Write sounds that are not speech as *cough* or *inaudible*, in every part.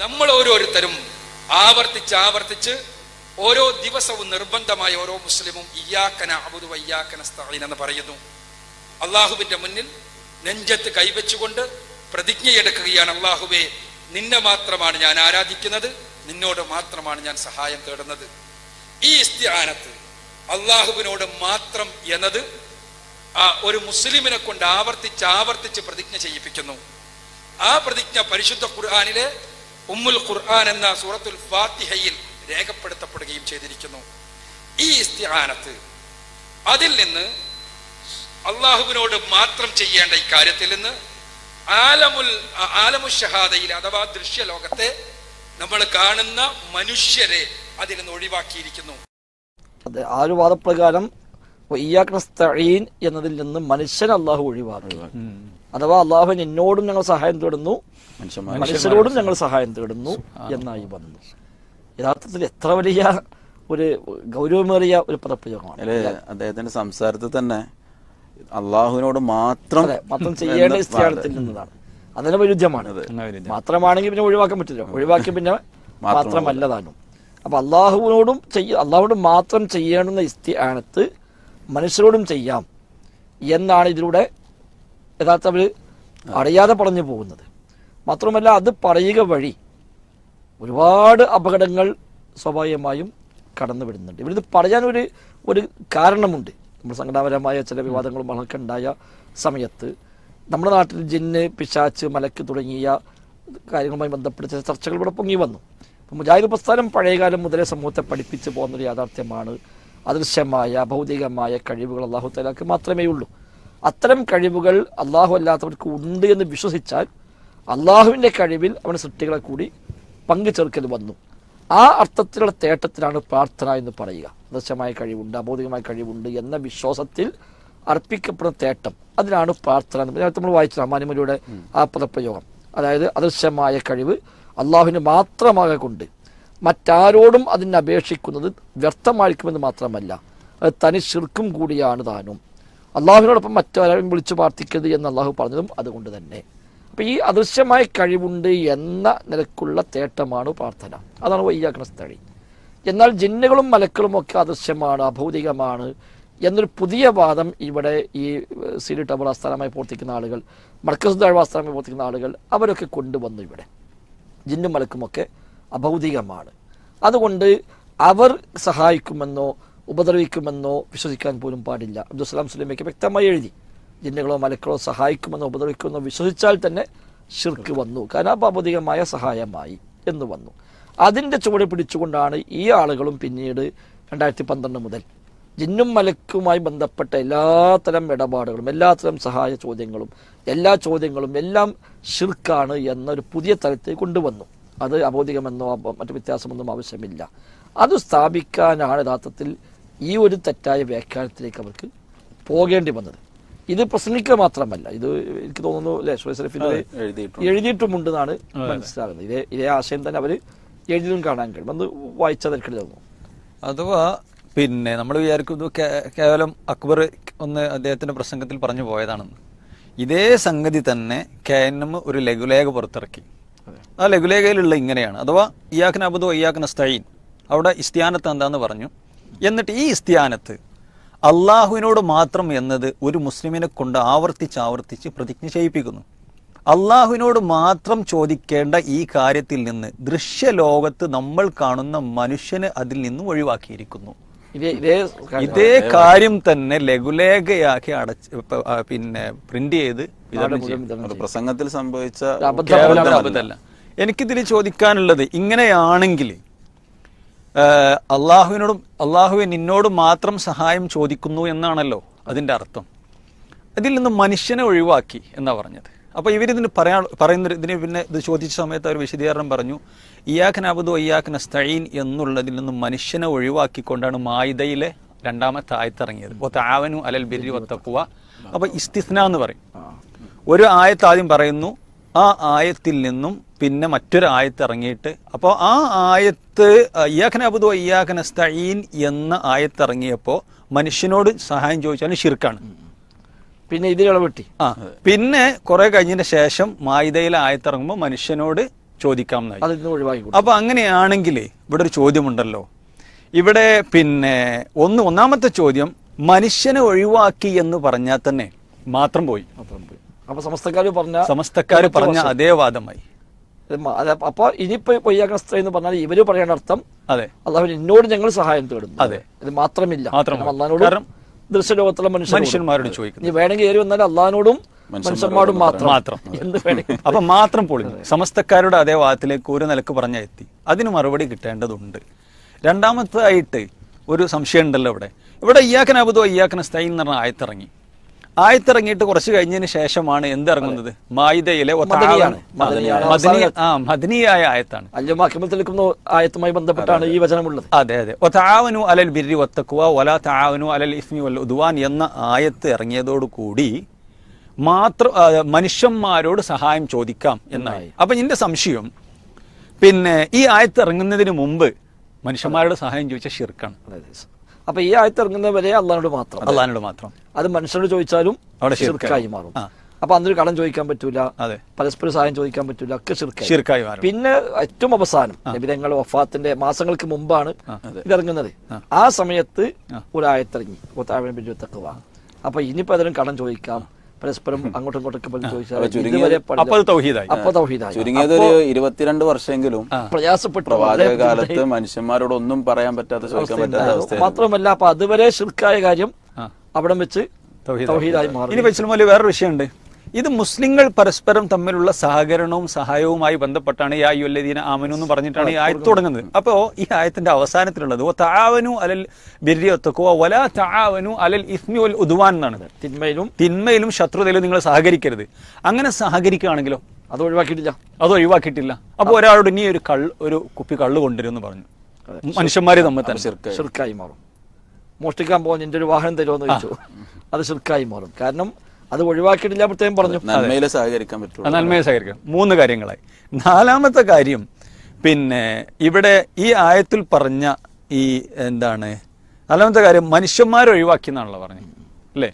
നമ്മൾ ഓരോരുത്തരും ആവർത്തിച്ച് ആവർത്തിച്ച് ഓരോ ദിവസവും നിർബന്ധമായ ഓരോ മുസ്ലിമും ഇയാക്കന അബുദു വയ്യാക്കന സ്ഥലീൻ എന്ന് പറയുന്നു. അള്ളാഹുവിന്റെ മുന്നിൽ നെഞ്ചത്ത് കൈവച്ചുകൊണ്ട് പ്രതിജ്ഞയെടുക്കുകയാണ് അള്ളാഹുവെ നിന്നെ മാത്രമാണ് ഞാൻ ആരാധിക്കുന്നത് നിന്നോട് മാത്രമാണ് ഞാൻ സഹായം തേടുന്നത്. ഈ ഇസ്തിഹാനത്ത് അള്ളാഹുവിനോട് മാത്രം എന്നത് ഒരു മുസ്ലിമിനെ കൊണ്ട് ആവർത്തിച്ച് ആവർത്തിച്ച് പ്രതിജ്ഞ ചെയ്യിപ്പിക്കുന്നു. ആ പ്രതിജ്ഞ പരിശുദ്ധ ഖുർആാനിലെ ഉമ്മുൽ ഖുർആൻ എന്ന സൂറത്തുൽ ഫാത്തിഹയിൽ രേഖപ്പെടുത്തപ്പെടുകയും ചെയ്തിരിക്കുന്നു. ഈ ഇസ്തിഹാനത്ത് അതിൽ നിന്ന് അള്ളാഹുവിനോട് മാത്രം ചെയ്യേണ്ട ഈ കാര്യത്തിൽ നിന്ന് ആലമുൽ ആലമുൽ ഷഹാദയിൽ അഥവാ ദൃശ്യലോകത്തെ നമ്മൾ കാണുന്ന മനുഷ്യരെ അതിൽ നിന്ന് ഒഴിവാക്കിയിരിക്കുന്നു. അതെ ആ ഒരു വാദപ്രകാരം എന്നതിൽ നിന്ന് മനുഷ്യൻ അള്ളാഹു ഒഴിവാക്കി അഥവാ അള്ളാഹു എന്നോടും ഞങ്ങൾ സഹായം തേടുന്നു മനുഷ്യരോടും ഞങ്ങൾ സഹായം തേടുന്നു എന്നായി വന്നു. യഥാർത്ഥത്തിൽ എത്ര വലിയ ഒരു ഗൗരവമേറിയ ഒരു പദപ്രയോഗമാണ്. അല്ലെ? അദ്ദേഹത്തിന്റെ സംസാരത്തിൽ തന്നെ അള്ളാഹുവിനോട് മാത്രം മാത്രം ചെയ്യേണ്ട എന്ന് സ്ഥാനത്തിൽ നിന്നതാണ്. അതിന് വൈരുദ്ധ്യമാണ്. മാത്രമാണെങ്കിൽ പിന്നെ ഒഴിവാക്കാൻ പറ്റില്ല. ഒഴിവാക്കി പിന്നെ *laughs* മാത്രമല്ല താനും അപ്പൊ അള്ളാഹുവിനോടും ചെയ്യ അള്ളാഹുവിനോട് മാത്രം ചെയ്യേണ്ടുന്ന ഇസ്തിയാനത്ത് മനുഷ്യരോടും ചെയ്യാം എന്നാണ് ഇതിലൂടെ യഥാർത്ഥ അവർ അറിയാതെ പറഞ്ഞു പോകുന്നത്. മാത്രമല്ല അത് പറയുക വഴി ഒരുപാട് അപകടങ്ങൾ സ്വാഭാവികമായും കടന്നു വരുന്നുണ്ട് ഇവരിത് പറയാൻ ഒരു ഒരു കാരണമുണ്ട്. നമ്മൾ സംഘടനാപരമായ ചില വിവാദങ്ങളും വളർക്കെ ഉണ്ടായ സമയത്ത് നമ്മുടെ നാട്ടിൽ ജിന്ന് പിശാച്ച് മലക്ക് തുടങ്ങിയ കാര്യങ്ങളുമായി ബന്ധപ്പെട്ട ചില ചർച്ചകൾ ഇവിടെ പൊങ്ങി വന്നു. അപ്പോൾ മുജാഹിദ് പ്രസ്ഥാനം പഴയകാലം മുതലേ സമൂഹത്തെ പഠിപ്പിച്ചു പോകുന്നൊരു യാഥാർത്ഥ്യമാണ്. അദൃശ്യമായ ഭൗതികമായ കഴിവുകൾ അള്ളാഹു തലാക്ക് മാത്രമേ ഉള്ളൂ അത്തരം കഴിവുകൾ അള്ളാഹു അല്ലാത്തവർക്ക് ഉണ്ട് എന്ന് വിശ്വസിച്ചാൽ അള്ളാഹുവിന്റെ കഴിവിൽ അവന്റെ സൃഷ്ടികളെ കൂടി പങ്കു ചേർക്കൽ വന്നു. ആ അർത്ഥത്തിലുള്ള തേട്ടത്തിലാണ് പ്രാർത്ഥന എന്ന് പറയുക. ദൃശ്യമായ കഴിവുണ്ട് അബോധികമായ കഴിവുണ്ട് എന്ന വിശ്വാസത്തിൽ അർപ്പിക്കപ്പെടുന്ന തേട്ടം. അതിനാണ് പ്രാർത്ഥന എന്ന് നേരത്തെ നമ്മൾ വായിച്ചു അമാനിമലിയുടെ ആ പദപ്രയോഗം. അതായത് അദൃശ്യമായ കഴിവ് അള്ളാഹുവിന് മാത്രമാകെ കൊണ്ട് മറ്റാരോടും അതിനെ അപേക്ഷിക്കുന്നത് വ്യർത്ഥമായിരിക്കുമെന്ന് മാത്രമല്ല അത് തനി ശിർക്കും കൂടിയാണ് താനും. അള്ളാഹുവിനോടൊപ്പം മറ്റാരും വിളിച്ചു പ്രാർത്ഥിക്കരുത് എന്ന് അള്ളാഹു പറഞ്ഞതും അതുകൊണ്ട് തന്നെ. അപ്പോൾ ഈ അദൃശ്യമായ കഴിവുണ്ട് എന്ന നിലക്കുള്ള തേട്ടമാണ് പ്രാർത്ഥന. അതാണ് വയ്യാക്കണ സ്ഥഴി എന്നാൽ ജിന്നുകളും മലക്കളും ഒക്കെ അദൃശ്യമാണ് അഭൗതികമാണ് എന്നൊരു പുതിയ വാദം ഇവിടെ ഈ സിരി ടബർ ആസ്ഥാനമായി പ്രവർത്തിക്കുന്ന ആളുകൾ മർക്കസ് ദഴവ ആസ്ഥാനമായി പ്രവർത്തിക്കുന്ന ആളുകൾ അവരൊക്കെ കൊണ്ടുവന്നു ഇവിടെ. ജിന്നും മലക്കുമൊക്കെ അഭൗതികമാണ്. അതുകൊണ്ട് അവർ സഹായിക്കുമെന്നോ ഉപദ്രവിക്കുമെന്നോ വിശ്വസിക്കാൻ പോലും പാടില്ല. അബ്ദുസ്സലാം സുലൈമയ്ക്ക് വ്യക്തമായി എഴുതി ജിന്നുകളോ മലക്കളോ സഹായിക്കുമെന്നോ ഉപദ്രവിക്കുമെന്നോ വിശ്വസിച്ചാൽ തന്നെ ഷിർക്ക് വന്നു. കാരണം അഭൗതികമായ സഹായമായി എന്ന് വന്നു. അതിന്റെ ചുവട് പിടിച്ചുകൊണ്ടാണ് ഈ ആളുകളും പിന്നീട് രണ്ടായിരത്തി പന്ത്രണ്ട് മുതൽ ജിന്നും മലക്കുമായി ബന്ധപ്പെട്ട എല്ലാത്തരം ഇടപാടുകളും എല്ലാത്തരം സഹായ ചോദ്യങ്ങളും എല്ലാ ചോദ്യങ്ങളും എല്ലാം ഷിർക്കാണ് എന്നൊരു പുതിയ തലത്തിൽ കൊണ്ടുവന്നു. അത് അബോധികമെന്നോ മറ്റു വ്യത്യാസമൊന്നും ആവശ്യമില്ല. അത് സ്ഥാപിക്കാനാണ് യഥാർത്ഥത്തിൽ ഈ ഒരു തെറ്റായ വ്യാഖ്യാനത്തിലേക്ക് അവർക്ക് പോകേണ്ടി വന്നത്. ഇത് പ്രസംഗിക്കുക മാത്രമല്ല ഇത് എനിക്ക് തോന്നുന്നു അല്ലെ സുരേഷ് എഴുതിയിട്ടുമുണ്ട് എന്നാണ് മനസ്സിലാകുന്നത്. ഇതേ ഇതേ ആശയം തന്നെ അവർ എഴുതിയതും കാണാൻ കഴിയും. അത് വായിച്ചാൽ തോന്നുന്നു. അഥവാ പിന്നെ നമ്മൾ വിചാരിക്കും ഇത് കേവലം അക്ബർ ഒന്ന് അദ്ദേഹത്തിന്റെ പ്രസംഗത്തിൽ പറഞ്ഞു പോയതാണെന്ന്. ഇതേ സംഗതി തന്നെ കെ എൻ എം ഒരു ലഘുലേഖ പുറത്തിറക്കി. ആ ലഘുലേഖയിലുള്ള ഇങ്ങനെയാണ്. അഥവാ ഇയാഖൻ അബുദോ ഇയാഖൻ സ്തൈൻ അവിടെ ഇസ്തിയാനത്ത് എന്താന്ന് പറഞ്ഞു? എന്നിട്ട് ഈ ഇസ്തിയാനത്ത് അള്ളാഹുവിനോട് മാത്രം എന്നത് ഒരു മുസ്ലിമിനെ കൊണ്ട് ആവർത്തിച്ച് ആവർത്തിച്ച് പ്രതിജ്ഞ ചെയ്യിപ്പിക്കുന്നു. അള്ളാഹുവിനോട് മാത്രം ചോദിക്കേണ്ട ഈ കാര്യത്തിൽ നിന്ന് ദൃശ്യലോകത്ത് നമ്മൾ കാണുന്ന മനുഷ്യന് അതിൽ നിന്നും ഒഴിവാക്കിയിരിക്കുന്നു. ഇതേ കാര്യം. തന്നെ ലഘുലേഖയാക്കി അടച്ച് പിന്നെ പ്രിന്റ് ചെയ്ത് പ്രസംഗത്തിൽ സംഭവിച്ച എനിക്കിതിൽ ചോദിക്കാനുള്ളത് ഇങ്ങനെയാണെങ്കിൽ അള്ളാഹുവിനോടും അള്ളാഹുവെ നിന്നോട് മാത്രം സഹായം ചോദിക്കുന്നു എന്നാണല്ലോ അതിന്റെ അർത്ഥം. അതിൽ നിന്ന് മനുഷ്യനെ ഒഴിവാക്കി എന്നാണ് പറഞ്ഞത്. അപ്പോൾ ഇവരിതിന് പറയാ പറയുന്ന ഇതിനെ പിന്നെ ഇത് ചോദിച്ച സമയത്ത് അവർ വിശദീകരണം പറഞ്ഞു ഇയാഖൻ അബുദോ ഇയാഖൻ സ്തഈൻ എന്നുള്ളതിൽ നിന്ന് മനുഷ്യനെ ഒഴിവാക്കിക്കൊണ്ടാണ് മായിദയിലെ രണ്ടാമത്തെ ആയത്തിറങ്ങിയത്. ഇപ്പോൾ താവനു അലൽ ബിരി ഒത്തക്കുവ അപ്പോൾ ഇസ്തിസ്ന എന്ന് പറയും. ഒരു ആയത്ത് ആദ്യം പറയുന്നു ആ ആയത്തിൽ നിന്നും പിന്നെ മറ്റൊരു ആയത്ത് ഇറങ്ങിയിട്ട് അപ്പോൾ ആ ആയത്ത് അയ്യാഖന അബുദു അയ്യാഖന സ്തഈൻ എന്ന ആയത്ത് ഇറങ്ങിയപ്പോൾ മനുഷ്യനോട് സഹായം ചോദിച്ചാലും ഷിർക്കാണ് പിന്നെ ഇതിൽ ഇളവെട്ടി. ആ പിന്നെ കുറെ കഴിഞ്ഞതിന് ശേഷം മായിതയിലെ ആയത്തിറങ്ങുമ്പോൾ മനുഷ്യനോട് ചോദിക്കാം. അപ്പൊ അങ്ങനെയാണെങ്കിൽ ഇവിടെ ഒരു ചോദ്യമുണ്ടല്ലോ. ഇവിടെ പിന്നെ ഒന്ന് ഒന്നാമത്തെ ചോദ്യം മനുഷ്യനെ ഒഴിവാക്കി എന്ന് പറഞ്ഞാൽ തന്നെ മാത്രം പോയി. മാത്രം പോയി. അപ്പൊ സമസ്തക്കാർ പറഞ്ഞ സമസ്തക്കാർ പറഞ്ഞ അതേ വാദമായി. അപ്പൊ ഇനിയിപ്പോ പൊയ്യാക്കണ സ്ത്രീ എന്ന് പറഞ്ഞാൽ ഇവർ പറയേണ്ട അർത്ഥം അതെ. അള്ളാഹു എന്നോട് ഞങ്ങൾ സഹായം തേടും അതെ. ഇത് മാത്രമില്ല. അള്ളഹാനോടും ദൃശ്യലോകത്തുള്ള മനുഷ്യരോടും. മനുഷ്യന്മാരോട് ചോദിക്കും നീ വേണമെങ്കിൽ ഏറി വന്നാൽ അള്ളഹാനോടും മനുഷ്യന്മാരോടും മാത്രം. മാത്രം. എന്ത് വേണമെങ്കിൽ അപ്പൊ മാത്രം പൊളിഞ്ഞു. സമസ്തക്കാരുടെ അതേ വാദത്തിലേക്ക് ഒരു നിലയ്ക്ക് പറഞ്ഞ എത്തി. അതിന് മറുപടി കിട്ടേണ്ടതുണ്ട്. രണ്ടാമത്തായിട്ട് ഒരു സംശയം ഉണ്ടല്ലോ ഇവിടെ. ഇവിടെ ഇയാക്കൻ അബുദോ ഇയാക്കൻ സ്റ്റൈൻ എന്ന് പറഞ്ഞ ആയത്തിറങ്ങി. ആയത്തിറങ്ങിയിട്ട് കുറച്ച് കഴിഞ്ഞതിന് ശേഷമാണ് എന്തിറങ്ങുന്നത്? മായിദയിലെ ആ മദനിയായ ആയത്താണ്. ആയത്തുമായി ബന്ധപ്പെട്ടാണ് ഈ വചനമുള്ളത്. അതെ അതെ. ഒതാവനു അലൽ ബിരി വത്തക്കുവ ഒല താവനു അലൽ ഇസ്മി വൽ ഉദ്വാൻ എന്ന ആയത്ത് ഇറങ്ങിയതോടുകൂടി മാത്രം മനുഷ്യന്മാരോട് സഹായം ചോദിക്കാം എന്നായി അപ്പൊ എന്റെ സംശയം പിന്നെ ഈ ആയത്ത് ഇറങ്ങുന്നതിന് മുമ്പ് മനുഷ്യന്മാരോട് സഹായം ചോദിച്ച ഷിർക്കാണ്. അപ്പൊ ഈ ആയത്ത് ഇറങ്ങുന്നവരെ അള്ളഹാനോട് മാത്രം. അള്ളഹാനോട് മാത്രം. അത് മനുഷ്യനോട് ചോദിച്ചാലും അവിടെ ഷിർക്കായി മാറും. അപ്പൊ അന്നൊരു കടം ചോദിക്കാൻ പറ്റൂല. പരസ്പരം സഹായം ചോദിക്കാൻ പറ്റൂല. ഒക്കെ ശിർക്കായി. പിന്നെ ഏറ്റവും അവസാനം നബിതങ്ങൾ വഫാത്തിന്റെ മാസങ്ങൾക്ക് മുമ്പാണ് ഇതിറങ്ങുന്നത് ആ. സമയത്ത് ഒരായത്തിറങ്ങി. തക്കുവ അപ്പൊ ഇനിയിപ്പോ അതിനും കടം ചോദിക്കാം. പരസ്പരം അങ്ങോട്ടും ഇങ്ങോട്ടും ചോദിച്ചാൽ തൗഹീദായി. അപ്പൊ തൗഹീദായി. ചുരുങ്ങിയത് ഒരു ഇരുപത്തിരണ്ട് വർഷമെങ്കിലും പ്രയാസപ്പെട്ടു. പ്രവാചക കാലത്ത് മനുഷ്യന്മാരോട് ഒന്നും പറയാൻ പറ്റാത്ത ചോദിക്കാൻ പറ്റാത്ത. അവസ്ഥ മാത്രമല്ല അപ്പൊ അതുവരെ ശിർക്കായ കാര്യം. അവിടെ വെച്ച് തൗഹീദായി. മാറി ഇനി വേറൊരു വിഷയമുണ്ട്. ഇത് മുസ്ലിങ്ങൾ പരസ്പരം തമ്മിലുള്ള സഹകരണവും സഹായവുമായി ബന്ധപ്പെട്ടാണ് ഈ ആയുല്ലദീന ആമനു എന്ന് പറഞ്ഞിട്ടാണ് ഈ ആയത്ത് തുടങ്ങുന്നത്. അപ്പോ ഈ ആയത്തിന്റെ അവസാനത്തിലുള്ളത് ഓ താവനു അലൽ ബിർരി വല തആവനു അലൽ ഇസ്മി വൽ ഉദ്വാൻ എന്നാണ് തിന്മയിലും തിന്മയിലും ശത്രുതയിലും നിങ്ങൾ സഹകരിക്കരുത്. അങ്ങനെ സഹകരിക്കുകയാണെങ്കിലോ? അത് ഒഴിവാക്കിയിട്ടില്ല. അത് ഒഴിവാക്കിയിട്ടില്ല. അപ്പോൾ ഒരാളോട് ഇനി ഒരു കള്ള് ഒരു കുപ്പി കള്ള് കൊണ്ടുവരുമെന്ന് പറഞ്ഞു. മനുഷ്യന്മാരെ തമ്മിൽ തന്നെ. ശിർക്കായി. മാറും. മോഷ്ടിക്കാൻ പോകുന്ന എന്റെ ഒരു വാഹനം തരുമോ ചോദിച്ചു. അത് ശിർക്കായി മാറും. കാരണം അത് ഒഴിവാക്കിയിട്ടില്ല പ്രത്യേകം പറഞ്ഞു. നന്മയിൽ സഹകരിക്കാൻ പറ്റും നന്മയെ സഹകരിക്കാം. മൂന്ന് കാര്യങ്ങളായി. നാലാമത്തെ കാര്യം പിന്നെ ഇവിടെ ഈ ആയത്തിൽ പറഞ്ഞ ഈ എന്താണ് നാലാമത്തെ കാര്യം മനുഷ്യന്മാരെ ഒഴിവാക്കി എന്നാണല്ലോ പറഞ്ഞത്. അല്ലേ?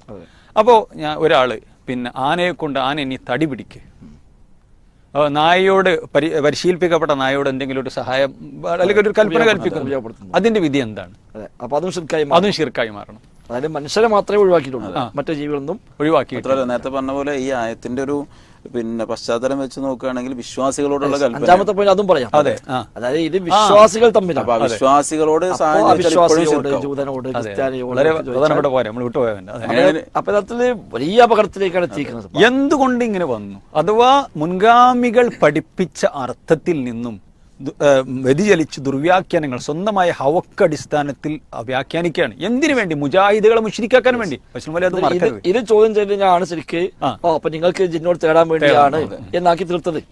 അപ്പോ ഞാൻ ഒരാൾ പിന്നെ ആനയെ കൊണ്ട് ആന ഇനി തടി പിടിക്ക്. നായയോട് പരി പരിശീലിപ്പിക്കപ്പെട്ട നായയോട് എന്തെങ്കിലും ഒരു സഹായം അല്ലെങ്കിൽ ഒരു കൽപ്പന കൽപ്പിക്കും അതിന്റെ വിധി എന്താണ്? അതും ശിർക്കായി മാറണം. അതായത് മനുഷ്യരെ മാത്രമേ ഒഴിവാക്കിയിട്ടുള്ളൂ. മറ്റു ജീവികളൊന്നും ഒഴിവാക്കി നേരത്തെ പറഞ്ഞ പോലെ ഈ ആയത്തിന്റെ ഒരു പിന്നെ പശ്ചാത്തലം വെച്ച് നോക്കുകയാണെങ്കിൽ വിശ്വാസികളോടുള്ള കൽപ്പന അഞ്ചാമത്തെ പോയിന്റ് അതും പറയാം. അതെ അതായത് ഇത് വിശ്വാസികൾ തമ്മിൽ വിശ്വാസികളോട് അവിശ്വാസികളോട് അപ്പോ ജൂതനോട് ക്രിസ്ത്യാനിയോട് യഥാർത്ഥത്തിൽ വലിയ അപകടത്തിലേക്കാണ് എത്തിക്കുന്നത് എന്തുകൊണ്ട് ഇങ്ങനെ വന്നു? അഥവാ മുൻഗാമികൾ പഠിപ്പിച്ച അർത്ഥത്തിൽ നിന്നും വ്യതിചലിച്ച് ദുർവ്യാഖ്യാനങ്ങൾ സ്വന്തമായ ഹവക്കടിസ്ഥാനത്തിൽ വ്യാഖ്യാനിക്കുകയാണ്. എന്തിനു വേണ്ടി? മുജാഹിദുകളെ മുഷിരിക്കാൻ വേണ്ടി. അത് ഇത് ചോദ്യം ചെയ്തതിനാണ് ശരിക്ക്. ആ. ഓ അപ്പൊ നിങ്ങൾക്ക് ജിന്നോട് തേടാൻ വേണ്ടിയാണ് എന്നാക്കി തീർത്തത്.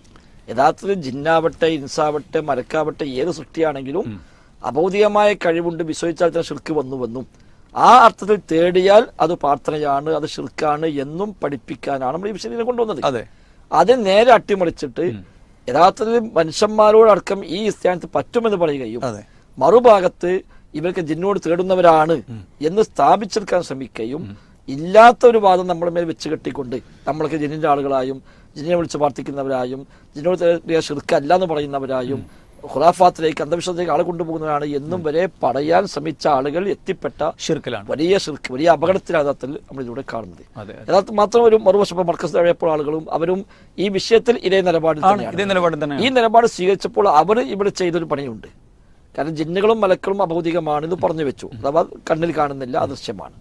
യഥാർത്ഥത്തിൽ ജിന്നാവട്ടെ ഇൻസാവട്ടെ മരക്കാവട്ടെ ഏത് സൃഷ്ടിയാണെങ്കിലും അഭൗതികമായ കഴിവുണ്ട് വിശ്വസിച്ചാൽ തന്നെ ഷിർക്ക് വന്നു വന്നു. ആ അർത്ഥത്തിൽ തേടിയാൽ അത് പ്രാർത്ഥനയാണ് അത് ഷിർക്കാണ് എന്നും പഠിപ്പിക്കാനാണ് നമ്മൾ ഈ വിഷയം കൊണ്ടുവന്നത്. അതെ. അത് നേരെ അട്ടിമറിച്ചിട്ട് യഥാർത്ഥത്തിൽ മനുഷ്യന്മാരോടക്കം ഈ സ്ഥാനത്ത് പറ്റുമെന്ന് പറയുകയും മറുഭാഗത്ത് ഇവർക്ക് ജിന്നോട് തേടുന്നവരാണ് എന്ന് സ്ഥാപിച്ചെടുക്കാൻ ശ്രമിക്കുകയും ഇല്ലാത്ത ഒരു വാദം നമ്മുടെ മേൽ വെച്ച് കെട്ടിക്കൊണ്ട് നമ്മളൊക്കെ ജിന്നിന്റെ ആളുകളായും ജിന്നിനെ വിളിച്ച് പ്രാർത്ഥിക്കുന്നവരായും ജിന്നോട് തേടിയ ഷിർക്കല്ല എന്ന് പറയുന്നവരായും ഖുറാഫാത്തിലേക്ക് അന്ധവിശ്വാസത്തിലേക്ക് ആളെ കൊണ്ടുപോകുന്നവരാണ് എന്നും വരെ പറയാൻ ശ്രമിച്ച ആളുകൾ എത്തിപ്പെട്ട ഷിർക്കിലാണ് വലിയ ശിർക്ക് വലിയ അപകടത്തിലാണ് യഥാർത്ഥത്തിൽ നമ്മൾ ഇതിലൂടെ കാണുന്നത്. അതെ യഥാർത്ഥം മാത്രം ഒരു മറുവശം മർക്കസ് തഴയപ്പോൾ ആളുകളും അവരും ഈ വിഷയത്തിൽ ഇതേ നിലപാട് തന്നെയാണ്. ഇതേ നിലപാട് തന്നെ ഈ നിലപാട് സ്വീകരിച്ചപ്പോൾ അവർ ഇവിടെ ചെയ്തൊരു പണിയുണ്ട്. കാരണം ജിന്നുകളും മലക്കളും അഭൗതികമാണ് എന്ന് പറഞ്ഞു വെച്ചു. അഥവാ കണ്ണിൽ കാണുന്നില്ല അദൃശ്യമാണ്.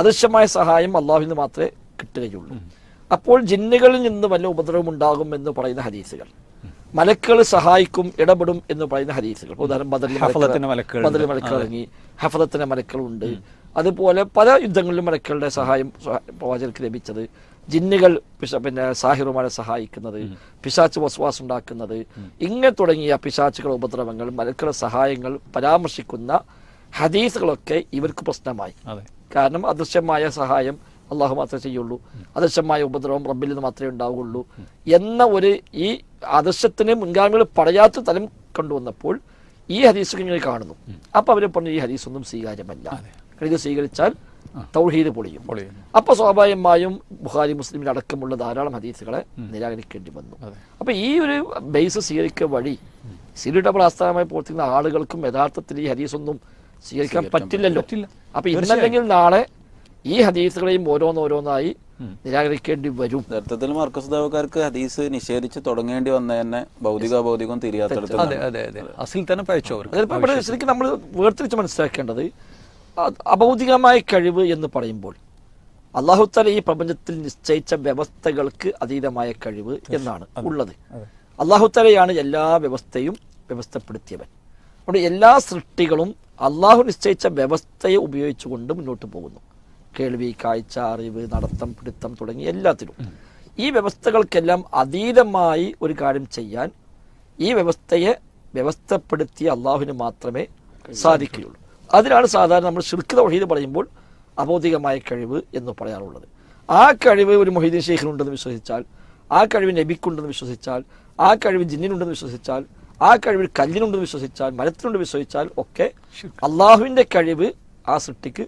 അദൃശ്യമായ സഹായം അള്ളാഹുവിൽ നിന്ന് മാത്രമേ കിട്ടുകയുള്ളൂ. അപ്പോൾ ജിന്നുകളിൽ നിന്ന് വല്ല ഉപദ്രവം ഉണ്ടാകും എന്ന് പറയുന്ന ഹദീസുകൾ. മലക്കൾ സഹായിക്കും ഇടപെടും എന്ന് പറയുന്ന ഹരീസുകൾ ഉദാഹരണം ബദലി മലക്കൾ ഇറങ്ങി ഹഫറത്തിന് മലക്കളുണ്ട്. അതുപോലെ പല യുദ്ധങ്ങളിലും മലക്കളുടെ സഹായം പ്രവാചകർക്ക് ലഭിച്ചത് ജിന്നുകൾ പിശ പിന്നെ സാഹിറുമാരെ സഹായിക്കുന്നത് പിശാച്ച് വസ്വാസ് ഉണ്ടാക്കുന്നത് ഇങ്ങനെ തുടങ്ങിയ പിശാച്ചുകളുടെ ഉപദ്രവങ്ങൾ മലക്കളുടെ സഹായങ്ങൾ പരാമർശിക്കുന്ന ഹദീസുകളൊക്കെ ഇവർക്ക് പ്രശ്നമായി. കാരണം അദൃശ്യമായ സഹായം അള്ളാഹു മാത്രമേ ചെയ്യുള്ളൂ. അദൃശ്യമായ ഉപദ്രവം റബ്ബിൽ നിന്ന് മാത്രമേ ഉണ്ടാവുകയുള്ളൂ. എന്ന ഒരു ഈ അദൃശ്യത്തിന് മുൻഗാമികൾ പറയാത്ത തലം കണ്ടുവന്നപ്പോൾ ഈ ഹദീസ് ഇങ്ങനെ കാണുന്നു. അപ്പൊ അവരെ പറഞ്ഞു ഈ ഹദീസ് ഒന്നും സ്വീകാര്യമല്ല ഇത് സ്വീകരിച്ചാൽ തൗഹീദ് പൊളിയും. അപ്പോൾ അപ്പൊ സ്വാഭാവികമായും ബുഹാരി മുസ്ലിമിൽ അടക്കമുള്ള ധാരാളം ഹദീസുകളെ നിരാകരിക്കേണ്ടി വന്നു. അപ്പൊ ഈ ഒരു ബേസ് സ്വീകരിക്കുക വഴി സിരി ഡബിൾ ആസ്ഥാനമായി പ്രവർത്തിക്കുന്ന ആളുകൾക്കും യഥാർത്ഥത്തിൽ ഈ ഹദീസ് ഒന്നും സ്വീകരിക്കാൻ പറ്റില്ലല്ലോ. അപ്പൊ ഇന്നല്ലെങ്കിൽ നാളെ ഈ ഹദീസുകളെയും ഓരോന്നോരോന്നായി നിരാകരിക്കേണ്ടി വരും. നേരത്തെ മർക്കസ് ദാവക്കാർക്ക് ഹദീസ് നിഷേധിച്ച് തുടങ്ങേണ്ടി വന്ന തന്നെ ഭൗതിക ഭൗതികം അതെ അതെ അതെ. അസിൽ തന്നെ ഇവിടെ ശരിക്കും നമ്മൾ വേർതിരിച്ച് മനസ്സിലാക്കേണ്ടത് അഭൗതികമായ കഴിവ് എന്ന് പറയുമ്പോൾ അള്ളാഹുത്താല ഈ പ്രപഞ്ചത്തിൽ നിശ്ചയിച്ച വ്യവസ്ഥകൾക്ക് അതീതമായ കഴിവ് എന്നാണ് ഉള്ളത്. അള്ളാഹുത്താലയാണ് എല്ലാ വ്യവസ്ഥയും വ്യവസ്ഥപ്പെടുത്തിയവൻ. അവിടെ എല്ലാ സൃഷ്ടികളും അള്ളാഹു നിശ്ചയിച്ച വ്യവസ്ഥയെ ഉപയോഗിച്ചുകൊണ്ട് മുന്നോട്ട് പോകുന്നു. കേൾവി കാഴ്ച അറിവ് നടത്തം പിടുത്തം തുടങ്ങി എല്ലാത്തിലും. ഈ വ്യവസ്ഥകൾക്കെല്ലാം അതീതമായി ഒരു കാര്യം ചെയ്യാൻ ഈ വ്യവസ്ഥയെ വ്യവസ്ഥപ്പെടുത്തിയ അള്ളാഹുവിന് മാത്രമേ സാധിക്കുകയുള്ളൂ. അതിനാണ് സാധാരണ നമ്മൾ ശിർക്ക് തൗഹീദ് പറയുമ്പോൾ അബോധികമായ കഴിവ് എന്ന് പറയാറുള്ളത്. ആ കഴിവ് ഒരു മൊഹീദ്ദീൻ ഷെയ്ഖിനുണ്ടെന്ന് വിശ്വസിച്ചാൽ ആ കഴിവ് നബിക്കുണ്ടെന്ന് വിശ്വസിച്ചാൽ ആ കഴിവ് ജിന്നിനുണ്ടെന്ന് വിശ്വസിച്ചാൽ ആ കഴിവ് കല്ലിനുണ്ടെന്ന് വിശ്വസിച്ചാൽ മരത്തിനുണ്ട് വിശ്വസിച്ചാൽ ഒക്കെ അള്ളാഹുവിന്റെ കഴിവ് ആ സൃഷ്ടിക്ക്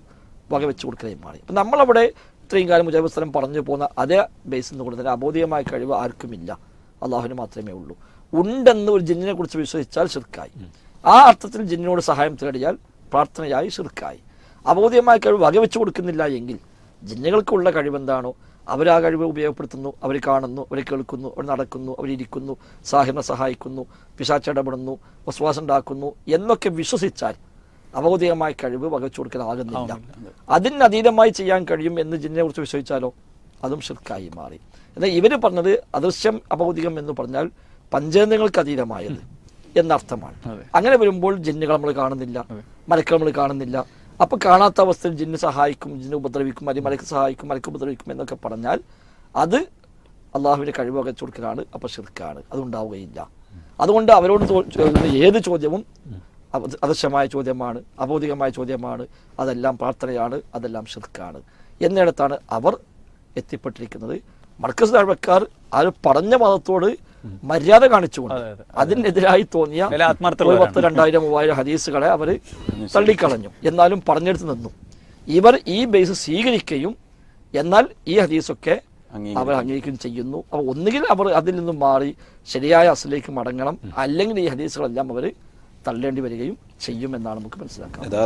വകവെച്ച് കൊടുക്കുകയും മാറി അപ്പം നമ്മളവിടെ ഇത്രയും കാലം മുജാബുസ്ലം പറഞ്ഞു പോകുന്ന അതേ ബേസിൽ നിന്ന് തന്നെ അബോധികമായ കഴിവ് ആർക്കുമില്ല. അള്ളാഹുവിന് മാത്രമേ ഉള്ളൂ. ഉണ്ടെന്ന് ഒരു ജിന്നിനെ കുറിച്ച് വിശ്വസിച്ചാൽ ഷിർക്കായി ആ അർത്ഥത്തിൽ ജിന്നിനോട് സഹായം തേടിയാൽ പ്രാർത്ഥനയായി ഷിർക്കായി അബോധികമായ കഴിവ് വകവെച്ച് കൊടുക്കുന്നില്ല എങ്കിൽ ജിന്നുകൾക്കുള്ള കഴിവെന്താണോ? അവർ ആ കഴിവ് ഉപയോഗപ്പെടുത്തുന്നു അവർ കാണുന്നു അവർ കേൾക്കുന്നു അവർ നടക്കുന്നു അവരിയ്ക്കുന്നു സാഹിറിനെ സഹായിക്കുന്നു പിശാച്ചിടപെടുന്നു വസ്വാസം ഉണ്ടാക്കുന്നു എന്നൊക്കെ വിശ്വസിച്ചാൽ അബൗദികമായ കഴിവ് വകച്ചു കൊടുക്കാനാകുന്നില്ല അതിനതീതമായി ചെയ്യാൻ കഴിയും എന്ന് ജിന്നിനെ കുറിച്ച് വിശ്വസിച്ചാലോ? അതും ഷിർക്കായി മാറി. എന്നാൽ ഇവർ പറഞ്ഞത് അദൃശ്യം അബൗദികം എന്ന് പറഞ്ഞാൽ പഞ്ചേന്ദ്രങ്ങൾക്ക് അതീതമായത് എന്നർത്ഥമാണ്. അങ്ങനെ വരുമ്പോൾ ജിന്നുകൾ നമ്മൾ കാണുന്നില്ല മലക്കൾ നമ്മൾ കാണുന്നില്ല. അപ്പൊ കാണാത്ത അവസ്ഥയിൽ ജിന്ന് സഹായിക്കും ജിന്ന് ഉപദ്രവിക്കും അല്ലെങ്കിൽ മലക്ക് സഹായിക്കും മലക്ക് ഉപദ്രവിക്കും എന്നൊക്കെ പറഞ്ഞാൽ അത് അള്ളാഹുവിന്റെ കഴിവ് വകച്ചു കൊടുക്കലാണ് അപ്പൊ ഷിർക്കാണ് അതുണ്ടാവുകയില്ല അതുകൊണ്ട് അവരോട് ഏത് ചോദ്യവും അദൃശ്യമായ ചോദ്യമാണ് അബോധികമായ ചോദ്യമാണ് അതെല്ലാം പ്രാർത്ഥനയാണ് അതെല്ലാം ഷിർക്കാണ് എന്നിടത്താണ് അവർ എത്തിപ്പെട്ടിരിക്കുന്നത്. മർക്കസ് താഴ്വക്കാർ ആ പറഞ്ഞ മതത്തോട് മര്യാദ കാണിച്ചുകൊണ്ട് അതെ, അതെ. അതിനെതിരായി തോന്നിയ. ഒരു പത്ത് രണ്ടായിരം മൂവായിരം ഹദീസുകളെ അവർ തള്ളിക്കളഞ്ഞു. എന്നാലും പറഞ്ഞെടുത്ത് നിന്നു. ഇവർ ഈ ബേസ് സ്വീകരിക്കുകയും എന്നാൽ ഈ ഹദീസൊക്കെ. അവർ അംഗീകരിക്കുകയും ചെയ്യുന്നു. അപ്പോൾ ഒന്നുകിൽ അവർ അതിൽ നിന്നും മാറി ശരിയായ അസിലേക്ക് മടങ്ങണം. അല്ലെങ്കിൽ ഈ ഹദീസുകളെല്ലാം അവർ തള്ളേണ്ടി വരികയും ചെയ്യുമെന്നാണ് നമുക്ക് മനസ്സിലാക്കാം.